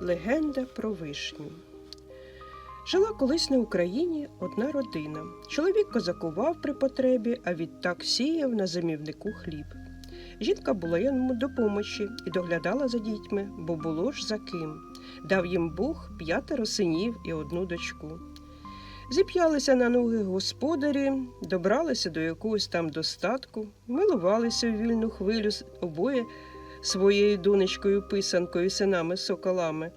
Легенда про вишню. Жила колись на Україні одна родина. Чоловік козакував при потребі, а відтак сіяв на зимівнику хліб. Жінка була йому допомочі і доглядала за дітьми, бо було ж за ким. Дав їм Бог п'ятеро синів і одну дочку. Зіп'ялися на ноги господарі, добралися до якогось там достатку, милувалися в вільну хвилю обоє своєю донечкою писанкою, синами соколами.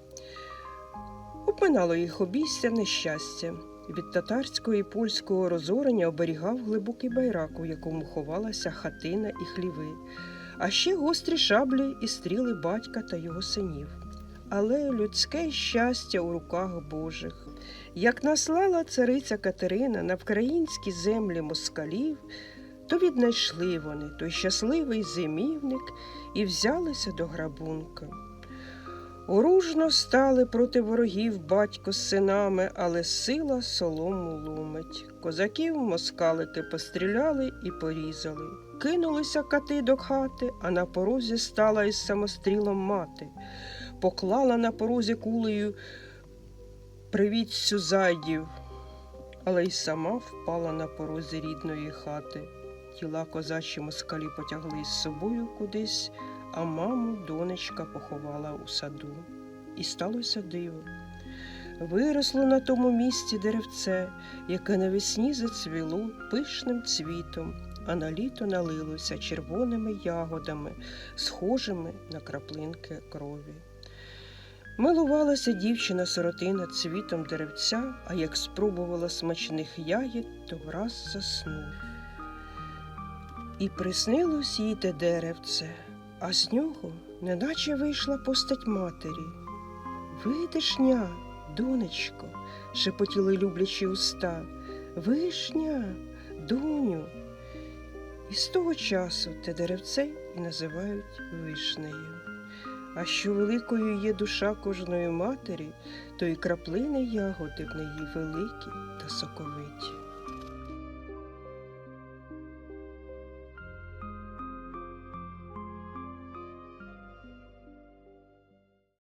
Обминало їх обійстя нещастя. Від татарського і польського розорення оберігав глибокий байрак, у якому ховалася хатина і хліви, а ще гострі шаблі і стріли батька та його синів. Але людське щастя у руках Божих. Як наслала цариця Катерина на вкраїнські землі москалів, то віднайшли вони той щасливий зимівник і взялися до грабунка. Оружно стали проти ворогів батько з синами, але сила солому ломить. Козаків москалики постріляли і порізали. Кинулися кати до хати, а на порозі стала із самострілом мати. Поклала на порозі кулею привітцю зайдів, але й сама впала на порозі рідної хати. Тіла козачі москалі потягли з собою кудись, а маму донечка поховала у саду. І сталося диво. Виросло на тому місці деревце, яке навесні зацвіло пишним цвітом, а на літо налилося червоними ягодами, схожими на краплинки крові. Милувалася дівчина сиротина цвітом деревця, а як спробувала смачних ягід, то враз заснула. І приснилось їй те деревце, а з нього неначе вийшла постать матері. Видишня, донечко, шепотіли люблячі уста. Вишня, доню. І з того часу те деревце і називають вишнею. А що великою є душа кожної матері, то і краплини ягоди в неї великі та соковиті.